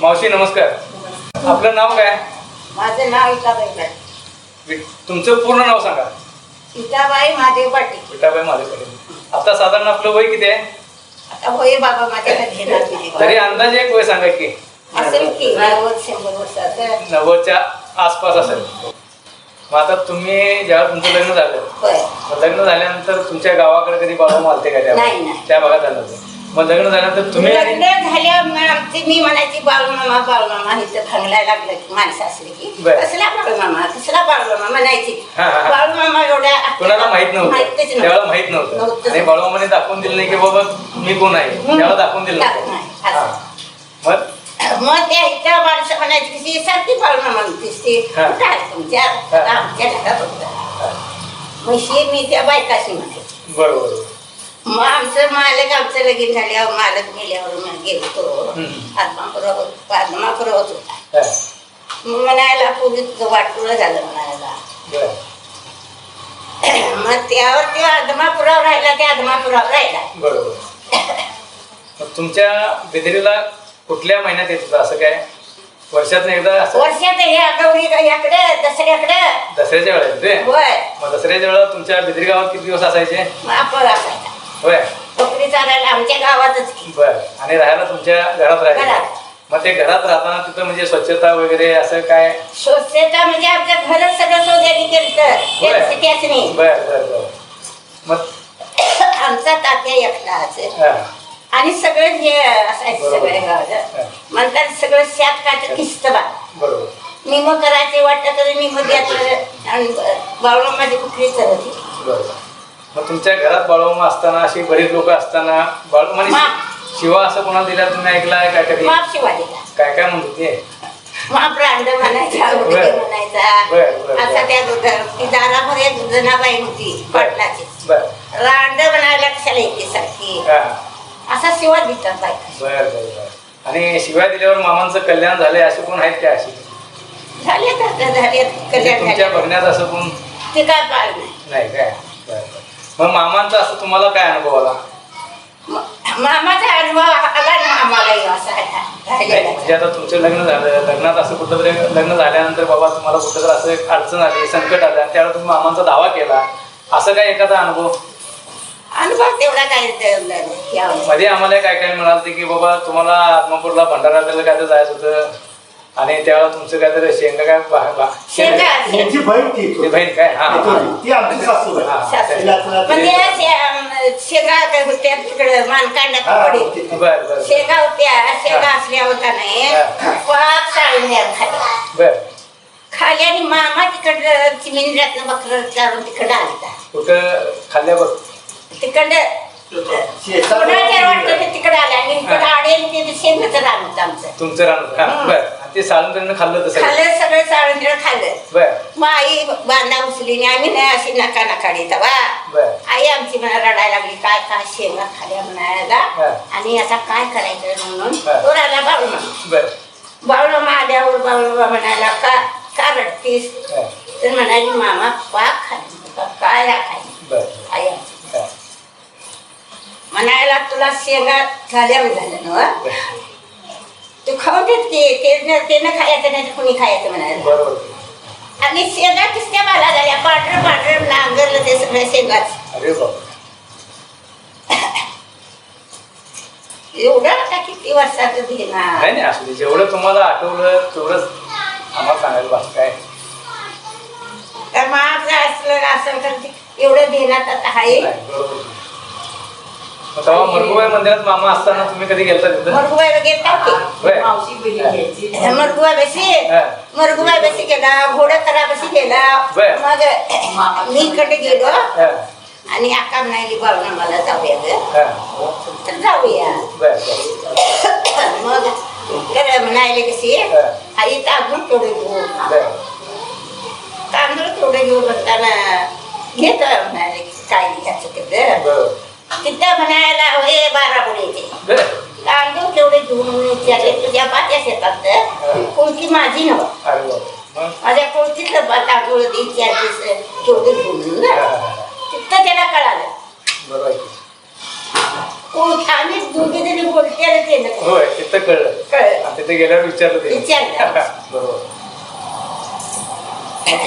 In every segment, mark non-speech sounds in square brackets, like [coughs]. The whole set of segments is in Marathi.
मावशी नमस्कार. आपलं नाव काय? माझं नाव इटाबाई पाटील. तुमचं पूर्ण नाव सांगा. इटाबाई महादेव पाटील. विठाबाई माझ्याकडे आता साधारण आपलं वय किती आहे? आता होय बाबा तुझी तरी अंदाजे एक वय सांगा की. असेल की नव्वद शंभर वर्षाचं नव्वदच्या आसपास असेल. मग आता तुम्ही जेव्हा तुमचं लग्न झालं लग्न झाल्यानंतर तुमच्या गावाकडे कधी बाबा मालते का त्या नाही, नाही. त्या भागात झालं होतं. मग लग्न झाल्यानंतर तुम्ही लग्न आमची मी म्हणायची बाळूमामा बाळूमामा इथं भांगलायला लागलं की माणसं असली की. बरं. कसला बाळूमामा कसला बाळूमामा म्हणायची. हा, हा, हा. बाळूमामा एवढ्या कोणाला माहीत नव्हतं. माहितच त्यावेळेला माहीत नव्हतं. नव्हतं. आणि बाळूमामाने दाखवून दिलं नाही की बाबा मी कोण आहे? त्यावेळेला दाखवून दिलं दाखवून नव्हतं. नाही, असं. हा. मग? मग त्या इथं माणसं म्हणायची की सारखी बाळूमामा म्हणतीस ती. हा. कुठं आहे तुमच्या? हा. आमच्या घरात होतं. मग हे मी त्या बायकाशी म्हणायची. बरोबर. मग आमचं मालक आमचं लगीन झाल्यावर मालक गेल्यावर मग गेलो हम्म. आत्मापुरावत आत्मापुरावत होता. मग म्हणायला पूर्वी तुझं वाटुळं झालं म्हणायला. मग त्यावर ते आदमापुरावर राहिला ते आदमापुरावर राहिला. बरोबर. तुमच्या बिदरीला कुठल्या महिन्यात येत होतं? असं काय? वर्षात एकदा वर्षात हे गौरी याकडे दसऱ्याकडे? दसऱ्याच्या येते होय. मग दसऱ्याच्या वेळेला तुमच्या बिदरी गावात किती दिवस असायचे? आपण असायचा. होय. बकरी चालायला आमच्या गावातच की. बर. आणि राहायला तुमच्या घरात घरात. मग ते घरात राहताना तिथं म्हणजे स्वच्छता वगैरे असं काय? स्वच्छता म्हणजे आमच्या घरच सगळं सोद्याने केलं होय. त्याच नाही. बर बर बर. मग? आमचा तात्या एकटा असेल हा, आणि सगळं जे असायचं बरोबर. सगळे हा. गावाचं म्हणतात सगळं शात काट किस्त बा. बरोबर. निम करायचे वाटतं तर निम द्यायचं आणि बावळा माझी कुठली बरोबर. मग तुमच्या घरात बाळूमा असताना अशी बरीच लोक असताना बाळूमाने मा. शिवा असं कोणाला दिला तुम्ही ऐकलाय काय कधी माप शिवाजीला काय काय म्हणतो ते माप रांड म्हणायचा उडके बरं. म्हणायचा. बरं, बरं, असा बरं. त्या दुधा- ती दारामध्ये एक जनाबाई होती पाटलाची. बर. रांड म्हणायला कशाला येते सारखी. हा. असा शिवा देतात बायका बर बर बर. आणि शिवाय दिल्यावर मामांचं कल्याण झालंय असे कोण आहेत का अशी? झाले आता झाले म्हणजे कल्याण तुमच्या झाले बघण्यात असं कोण? ते काय पाळ नाही. नाही काय. मग मामांचा असं तुम्हाला काय अनुभव आला? मामाचा अनुभव आला ना म्हणजे आता तुमचं लग्न झालं लग्नात असं कुठं तरी लग्न झाल्यानंतर बाबा तुम्हाला कुठं तर असं एक अडचण आली संकट आलं आणि त्यावेळेला तुम्ही मामांचा दावा केला. असं काय एखादा अनुभव? अनुभव तेवढा काय ते- यावं. मध्ये आम्हाला काय काय म्हणाल की बाबा तुम्हाला आत्मापूरला भंडारा काय तर जायचं होतं? आणि त्यावेळेला तुमचं काय तर शेंगा काय बा- बा- शेंगा त्यांची बहीण ती ते बहीण काय? हा हा. ती आमची सासू. हा. म्हणजे शे- शेंगा काय होत्या तिकडे पडी ते- बर बर बर. शेंगा होत्या शेंगा असल्या होता नाही हा. खाली. बर. खाली आणि मामा तिकडं चिमिंद्रातनं बकरं चालून तिकडं आलता. कुठं खाल्ल्या बघ. तिकडं कोणाच्या वाटतं ते तिकडं आलं? आणि इकडं आडेल ते शेंगाचं रान होतं आमचं. तुमचं रान हा. बर. ते साळून त्यांना खाल्लं तसं. खाल्लं सगळं चाळून खाल्लं. बर. मग आई बांधा उचली आणि आम्ही नाही अशी नका नका देता बा बर. आई आमची म्हणा रडायला लागली काय काय शेंगा खाल्या म्हणायला. हा. आणि आता काय करायचं म्हणून हा. तो राहिला बाळूमा बर. बाळूमा आल्यावर बाळूमा म्हणाला का का रडतीस? हा. तर म्हणाली मामा पाक खाली का काय खाली? बर. आई आमची. हा. म्हणायला तुला शेंगा झाल्या झालं ना तू खाऊ देत की ते न- ते न खायचं नाही तर कुणी खायचं म्हणायला. बरोबर. आणि शेंगा किसत्या मला झाल्या. पांढरं पांढरं नांगरलं ते सगळं शेंगाच. अरे एवढं आता किती वर्षाचं नाही नाही असू दे. जेवढं तुम्हाला आठवलं तेवढंच आम्हाला सांगायला बाकी काय तर माझं असलं असं तर ते एवढं देण्यात आता आहे? नाही, बरोबर. तेव्हा मरगुबाई मंदिरात मामा असताना तुम्ही कधी गेलता तिथं? मरगुबाई घेतात की. होय. मरगुबाई बशी? हा. मरगुबाई बशी गेला घोडा करा बशी गेला. बर. मग मी इकडे गेलो. हा. आणि आका म्हणाली बाळून मला जाऊया ग. हा. तर जाऊया. बर बर. मग तर म्हणाले कशी हा. आई तांदूळ थोडे घेऊ. बर. तांदूळ थोडे घेऊ म्हणताना घेत म्हणाले काय घ्यायचं तिथं तिथं म्हणायला हे बारा बोलायचे बर. तांदूळ तेवढे घेऊन विचारले तुझ्या बाच्या शेतात कोणती माझी नव माझ्या कोणतीच तांदूळ तीन चार दिवस तेवढे घेऊन. तिथं त्याला कळालं. कोण आम्ही दोघे बोलते होय तिथं कळलं. तिथे गेल्यावर विचारलं ते. विचारलं. बरोबर.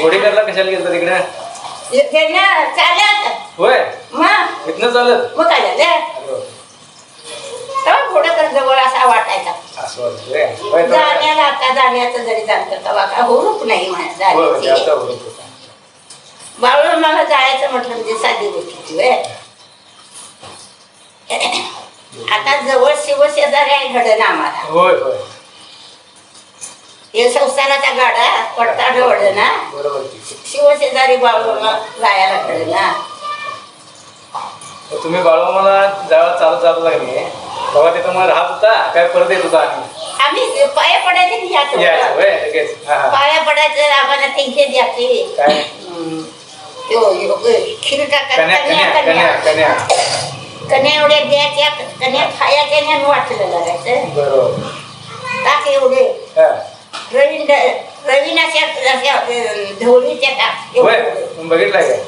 घोडेकरला कशाला गेलं तिकडे? त्यांना चालत होय. इथनं चालत मग काय झालं? थोडं जवळ असा वाटायचा. जाण्याला आता जाण्याचं जरी जाणतं तेव्हा काय होऊक नाही होता. बाळून मला जायचं म्हटलं म्हणजे साधी गोष्टी व्हय. आता जवळ शिवशेजारी आहे घडण आम्हाला. हे संसाराचा गाडा पडता ढवळ ना बरोबर की. शिवशेजारी बाळूला जायला मग तुम्ही बाळूमाला जेव्हा चालत जात होता की नाही तेव्हा तिथं मग राहत होता. काय परत येत होता आणि आम्ही पाया पडायचे की यायचं. याचं होय लगेच. हा, हा. पाया पडायचं आम्हाला तीनशे द्यायचे काय? हम्म. खीर कन्या कन्या कन्या कन्या. कन्या कन्या. कन्या एवढ्या द्यायच्या कन्या खायच्या आणि वाटलं लागायचं. बरोबर. टाक एवढे. हा. रवीन रवीन अशा अशा अं, ढवळीच्या टाक होय एवढे. तुम्ही बघितलाय काय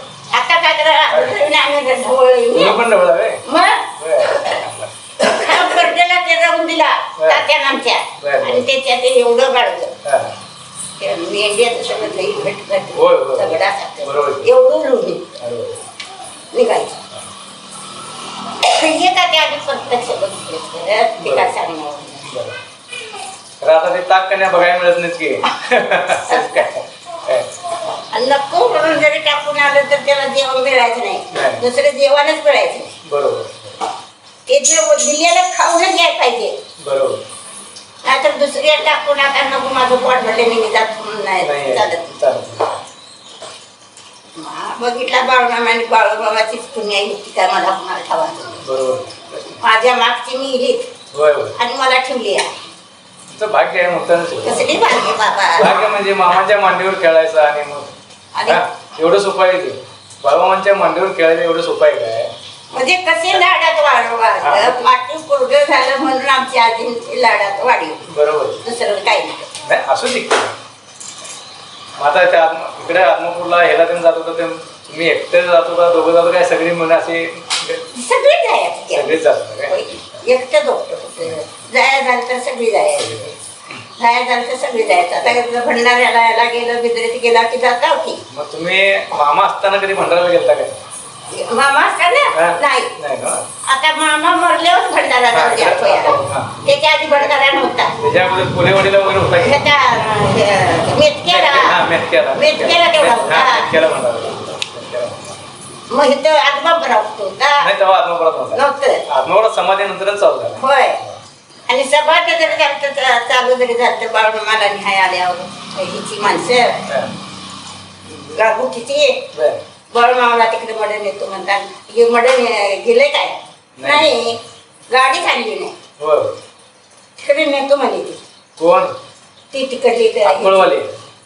तुम्ही पण आमच्या. बरं. आणि त्याच्यात एवढं. ते मेंढ्याचं सगळं घट घट होय, होय. बरोबर. एवढं लोणी. निघायचं. का ते आम्ही प्रत्यक्ष बघितलं ते काय सांगणार बरं. तर आता ते ताक कन्या बघायला मिळत नाहीत की. काय. [laughs] आणि नको म्हणून जरी टाकून आलं तर त्याला जेवण मिळायचं नाही. नाही. दुसरं जेवणच मिळायचं बरोबर. ते जे दिलेलं खाऊनच घ्यायला पाहिजे. बरोबर. नाहीतर दुसऱ्या टाकून आता नको माझं पोट भरले मी जात म्हणून नाही नाही चालत. बघितला बाळूमामाने बाळूमामाचीच पुण्या युक्ती काय मला कुणाला ठेवायचं बरोबर. माझ्या मागची मी इलीत होय होय. आणि मला ठेवली आहे. तुमचं भाग्य आहे म्हणताना कसली भाग्य बाबा? भाग्य म्हणजे मामाच्या मांडीवर खेळायचं आणि मग आणि हा, एवढं सोपं आहे ते बाळमामांच्या मांडीवर खेळायचं एवढं सोपं आहे काय? म्हणजे कसे लाडात वाढवायचं पाठी पोरग झालं म्हणून आमची आजी लाडात वाढली. बरोबर. दुसरं काही नाही. असू शकते. आता त्या आत्म इकडे आत्मापूरला ह्याला तेन जात होतं ते तुम्ही एकटे जात होता दोघं जात काय सगळी म्हणून असे सगळी जायचं त्या. सगळेच जात होते काय? होय. एकटं दोघं जाया झालं तर सगळी जायचं जाया झालं तर सगळी जायचं आता भंडाऱ्याला याला गेलं बिद्रेत गेला की जाता की मग तुम्ही मामा असताना कधी भंडाराला गेलता काय? मामा असता हा? ना नाही. नाही ना आता मामा मरल्यावर भंडारा जाऊ द्या हा. त्याच्या आधी भंडारा नव्हता. त्याच्या अगोदर कोलेवाडीला वगैरे होता की? ह्याचा हे, तेवढा होता. हा, भंडारा. मग इथं आजबाब राहतो होता. नाही तेव्हा आत्मपरात नव्हता. नव्हतं. आत्मपरात समाधीनंतरच चालू झाला. होय. आणि सभाट जरी झालं तर चालू जरी झालं तर बाळून मला न्याय आल्यावर हिची माणसं. हा. गाभुटीची बरं. बाळूमामाला तिकडे मडण येतो म्हणतात. हे मडण गेले काय? नाही. गाडी खाल्ली नाही. होय तिकडे नेतो म्हणे ती. कोण? ती तिकडली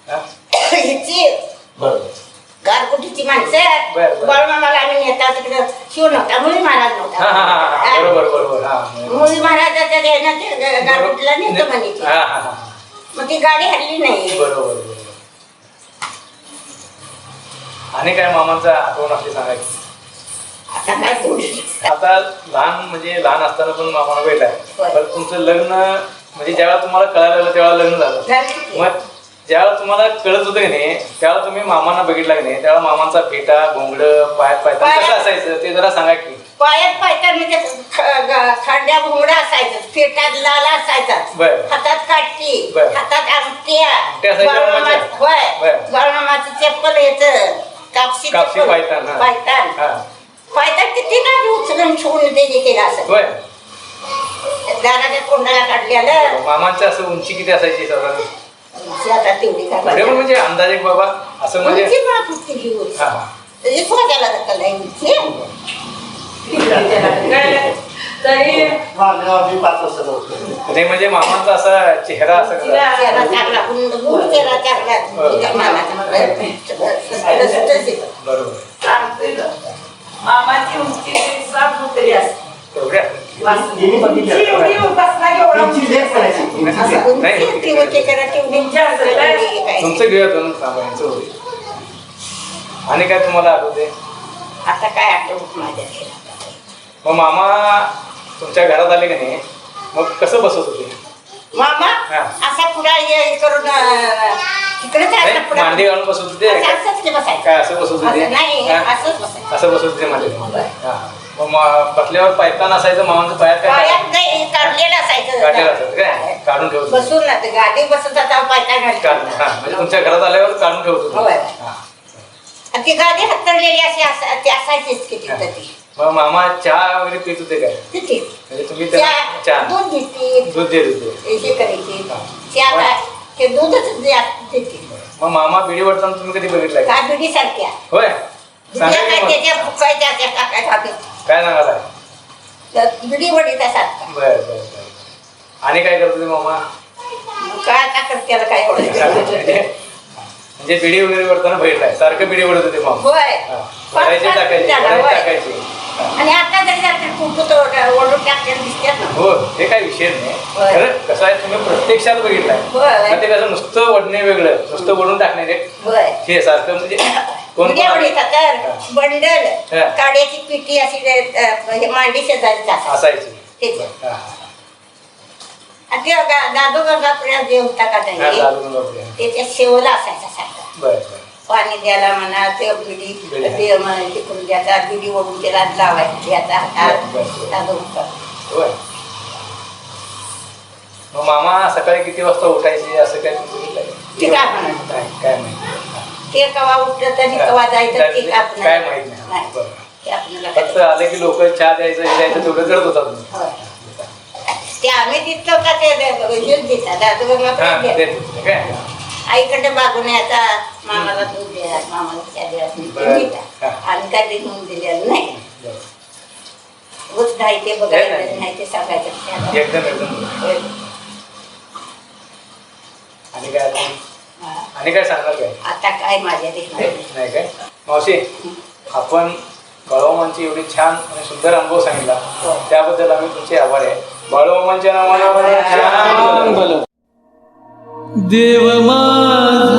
हा? हिची. बरं. गारकुटीची माणसं बरं, बरं. बाळूमामाला आम्ही नेता तिकडे शिव नव्हता मुली महाराज हा हा हा हा. नव्हता बरोबर हा मुली महाराजाच्या ते गारकुटीला नेतो म्हणे ती. हा हा हा. मग ती गाडी हल्ली नाही. बरोबर बरोबर. आणि काय मामांचा आठवण आपली सांगायची? आता काय थोडी आता लहान म्हणजे लहान असताना पण मामाला भेट आहे होय. पण तुमचं लग्न म्हणजे ज्यावेळेला तुम्हाला कळायला लागलं त्यावेळेला लग्न झालं. झाली की. मग ज्यावेळेला तुम्हाला कळत होतं की नाही त्यावेळेला तुम्ही मामांना बघितला की नाही त्यावेळेला मामांचा फेटा घोंगड पायात पायता पायात- कसं असायचं ते जरा सांगा की पायात पायतात म्हणजे ख- ग- खांद्या घोंगडा असायचं फेटात लाला असायचा बर. हातात काठी बर. हातात अंगठ्या अंगठ्या असायच्या बाळूमामा- मामाच्या? होय बर. बाळूमामाचं चप्पल याचं कापशी कापशी चप्पल. पायतान, हा. पायतान हा पायतान किती ना उचलून ठेवून ते केलं असं होय दाराच्या तोंडाला काढलेलं मामांची असं उंची किती असायची साधारण उंची आता तेवढी काय एवढे पण म्हणजे अंदाजे बाबा असं म्हणजे उंची उंची. हा हा. त्याची स्वतःला धक्का तरी आम्ही पाच नाही म्हणजे मामांचा असा चेहरा असं? चेहरा चांगला गुण गुण चेहरा चांगला. मामाचा बरोबर. मामाची उंची सात फुटरी असते. एवढ्या? नेहमी बघितलं. एवढी बसला एवढा त्यांची लेक म्हणायची. तुमचं घेऊया दोन आणि काय तुम्हाला आठवते? आता काय आठवत माझ्या मग मामा तुमच्या घरात आले की नाही? मग कसं बसत होते? मामा हा. असा पुढा हे करून मांडी घालून बसत होते. काय असं बसत होते? असं हा? बसत होते मध्ये हा. मग बसल्यावर पायताना असायचं मामांचं पायात काय काय? काढून ठेवत. बसून गाडी पायता काढून हा म्हणजे तुमच्या घरात आल्यावर काढून ठेवत होय. हा. आणि ती गाडी हत्तरलेली अशी असा- ती असायचीच की तिथं ती मग मामा चहा वगैरे पित होते काय? तिथे. म्हणजे तुम्ही चहा दूध देते. दूध देत होते. हे करायची. चहा काय ते दूधच द्या- देते. मग मामा बिडी वडताना तुम्ही कधी बघितलाय का? काबिडी सारख्या होय. सांगा काय की मग. त्याच्या फुकायच्या त्या टाकायच्या हातात. काय बिडी वडीचा सारखा बर बर बर. आणि काय करत होते मामा मग काय आता करत्याला काय एवढं [laughs] म्हणजे बिडी वगैरे वडताना बघितलाय सारखं बिडी वडत होते मामा होय हा. वडायचे टाकायचे त्याला, वडायचे होय. टाकायचे हा. आणि आता जरी जाते खूप तो ओढून टाकते दिसतात ना हो हे काय विषय नाही होय. खरं कसं आहे तुम्ही प्रत्यक्षात बघितलाय होय. मग ते कसं नुसतं वडणे वेगळं नुसतं वडून टाकणे रे होय हे सारखं म्हणजे [coughs] कोण कोण वडीचा तर बंडल हा. काड्याची पिटी अशी अं, हे मांडी शेजारी जातात असायची. हा. आणि ते गा- दादू गंगापुऱ्या जे होता का हा, त्यांनी चालू बापरे. त्याच्या शेवला असायचा सारखा. पाणी द्यायला म्हणा ते बिडी तिकडून द्यायचा बिडी ओढून त्याला लावायची. याचा हातात मामा सकाळी किती वाजता उठायचे? असं काय? ते काय म्हणत काय माहिती ते कवा उठलं तरी कवा जायचं ते काय माहीत नाही. नाही. फक्त आले की लोक चहा द्यायचं द्यायचं तेवढं करत होता तुम्ही. होय. ते आम्ही तिथलं का ते देतात हा देतात. काय आईकडे मागून मामाला दूध द्या मामाला चहा द्या ते बरं. देतात. देऊन दिलेलं नाही बरं. रोज नाही ते नाही, बघायचं नाही. नाही ते सांगायचं एकदम एकदम होय. आणि काय अजून? हा. आणि काय सांगणार काय आता काय माझ्या देशात नाही काय मावशी आपण कळवमांची एवढी छान आणि सुंदर अनुभव सांगितला. त्याबद्दल आम्ही तुमचे आभार आहे. बाळूमामांच्या नावानं. देव माझा